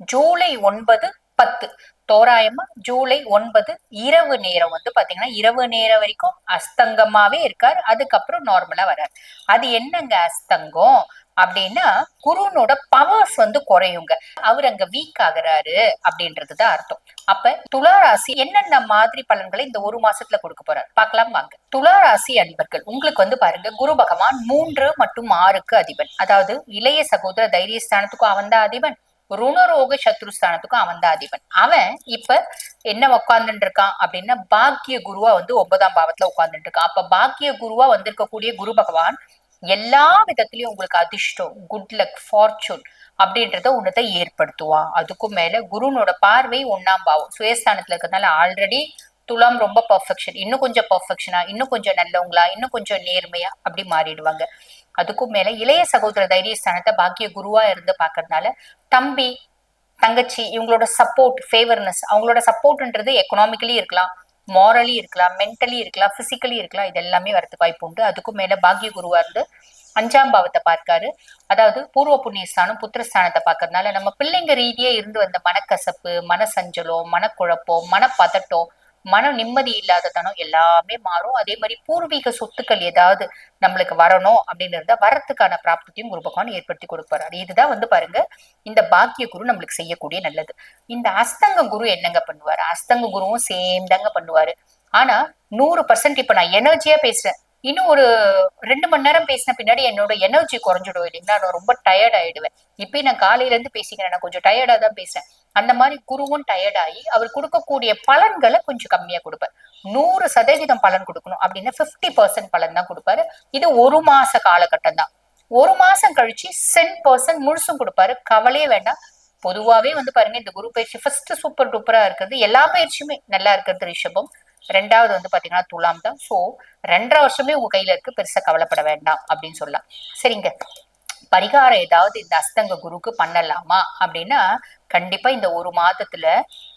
ஜூலை ஒன்பது பத்து. தோராயமா ஜூலை ஒன்பது இரவு நேரம் வந்து பாத்தீங்கன்னா இரவு நேரம் வரைக்கும் அஸ்தங்கமாவே இருக்கார். அதுக்கப்புறம் நார்மலா வர்றார். அது என்னங்க அஸ்தங்கம்? அப்படின்னா குருனோட பவர்ஸ் வந்து குறையுங்க. அவர் அங்க வீக் ஆகுறாரு அப்படின்றதுதான் அர்த்தம். அப்ப துளாராசி என்னென்ன மாதிரி பலன்களை இந்த ஒரு மாசத்துல கொடுக்க போறாரு? பார்க்கலாம் வாங்க. துளாராசி அன்பர்கள் உங்களுக்கு வந்து பாருங்க குரு பகவான் மூன்று மற்றும் ஆறுக்கு அதிபன். அதாவது இளைய சகோதர தைரியஸ்தானத்துக்கும் அவன் தான் அதிபன். ருணரோக சத்ருஸ்தானத்துக்கும் அவன் தான் அதிபன். அவன் இப்ப என்ன உட்கார்ந்துட்டு இருக்கான் அப்படின்னா பாக்கிய குருவா வந்து ஒன்பதாம் பாவத்துல உட்கார்ந்துட்டு இருக்கான் அப்ப பாக்கிய குருவா வந்திருக்கக்கூடிய குரு பகவான் எல்லா விதத்திலயும் உங்களுக்கு அதிர்ஷ்டம் குட் லக் ஃபார்ச்சூன் அப்படின்றத உன்னதை ஏற்படுத்துவான். அதுக்கும் மேல குருனோட பார்வை ஒன்னாம் பாவம். சுயஸ்தானத்துல இருக்கிறதுனால ஆல்ரெடி துலாம் ரொம்ப பர்ஃபெக்ஷன் இன்னும் கொஞ்சம் பர்ஃபெக்ஷனா இன்னும் கொஞ்சம் நல்லவங்களா இன்னும் கொஞ்சம் நேர்மையா அப்படி மாறிடுவாங்க. அதுக்கும் மேல இளைய சகோதர தைரியஸ்தானத்தை பாக்கிய குருவா இருந்து பாக்குறதுனால தம்பி தங்கச்சி இவங்களோட சப்போர்ட் ஃபேவர்னஸ் அவங்களோட சப்போர்ட்ன்றது எக்கனாமிக்கலி இருக்கலாம் மாரலி இருக்கலாம் மென்டலி இருக்கலாம் பிசிக்கலி இருக்கலாம். இது எல்லாமே வரதுக்கு வாய்ப்பு உண்டு. அதுக்கும் மேல பாக்கிய குருவா இருந்து அஞ்சாம் பாவத்தை பார்க்காரு. அதாவது பூர்வ புண்ணியஸ்தானம் புத்திரஸ்தானத்தை பார்க்கறதுனால நம்ம பிள்ளைங்க ரீதியே இருந்து வந்த மனக்கசப்பு மனசஞ்சலம் மனக்குழப்பம் மனப்பதட்டம் மன நிம்மதி இல்லாத தனம் எல்லாமே மாறும். அதே மாதிரி பூர்வீக சொத்துக்கள் ஏதாவது நம்மளுக்கு வரணும் அப்படின்னு இருந்தா வரத்துக்கான பிராப்தத்தையும் குரு பகவான் ஏற்படுத்தி கொடுப்பாரு. இதுதான் வந்து பாருங்க இந்த பாக்கிய குரு நம்மளுக்கு செய்யக்கூடிய நல்லது. இந்த அஸ்தங்க குரு என்னங்க பண்ணுவாரு? அஸ்தங்க குருவும் சேம் தாங்க பண்ணுவாரு. ஆனா நூறு பர்சன்ட் இப்ப நான் எனர்ஜியா பேசுறேன். இன்னும் ஒரு ரெண்டு மணி நேரம் பேசின பின்னாடி என்னோட எனர்ஜி குறைஞ்சிடும் இல்லைங்களா? நான் ரொம்ப டயர்ட் ஆயிடுவேன். இப்பயும் நான் காலையில இருந்து பேசிக்கிறேன். நான் கொஞ்சம் டயர்டா தான் பேசுறேன். அந்த மாதிரி குருவும் டயர்ட் ஆகி அவர் கொடுக்கக்கூடிய பலன்களை கொஞ்சம் கம்மியா கொடுப்பார். நூறு சதவீதம் பலன் கொடுக்கணும் அப்படின்னா பிப்டி பர்சன்ட் பலன் தான் கொடுப்பாரு. இது ஒரு மாச காலகட்டம் தான். ஒரு மாசம் கழிச்சு சென் பர்சன்ட் முழுசும் கொடுப்பாரு. கவலையே வேண்டாம். பொதுவாவே வந்து பாருங்க இந்த குரு பயிற்சி ஃபர்ஸ்ட் சூப்பர் டூப்பரா இருக்கிறது எல்லா பயிற்சியுமே நல்லா இருக்கிறது ரிஷபம். ரெண்டாவது வந்து பாத்தீங்கன்னா துலாம் தான். சோ ரெண்டரை வருஷமே உங்க கையில இருக்கு. பெருசா கவலைப்பட வேண்டாம் அப்படின்னு சொல்லலாம். சரிங்க. பரிகாரம் ஏதாவது இந்த அஸ்தங்க குருக்கு பண்ணலாமா? அப்படின்னா கண்டிப்பா இந்த ஒரு மாதத்துல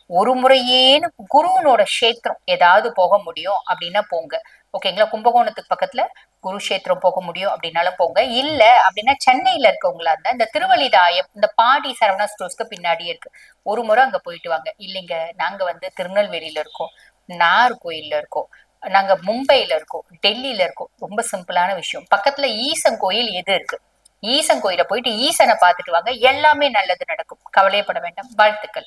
ஒரு முறையேன்னு குருவனோட கஷேத்திரம் ஏதாவது போக முடியும் அப்படின்னா போங்க. ஓகேங்களா கும்பகோணத்துக்கு பக்கத்துல குருஷேத்திரம் போக முடியும் அப்படின்னாலும் போங்க. இல்ல அப்படின்னா சென்னையில இருக்கவங்களா இருந்தா இந்த திருவள்ளிதாயம் இந்த பாடி சரவணா ஸ்டோர்ஸ்க்கு பின்னாடியே இருக்கு. ஒரு முறை அங்க போயிட்டு வாங்க. இல்லைங்க நாங்க வந்து திருநெல்வேலியில இருக்கோம். நார்கோயில்ல இருக்கோம். நாங்க மும்பையில இருக்கோம். டெல்லியில இருக்கோம். ரொம்ப சிம்பிளான விஷயம். பக்கத்துல ஈசன் கோயில் எது இருக்கு? ஈசன் கோயில போயிட்டு ஈசனை பார்த்துட்டு வாங்க. எல்லாமே நல்லது நடக்கும். கவலையப்பட வேண்டாம். வாழ்த்துக்கள்.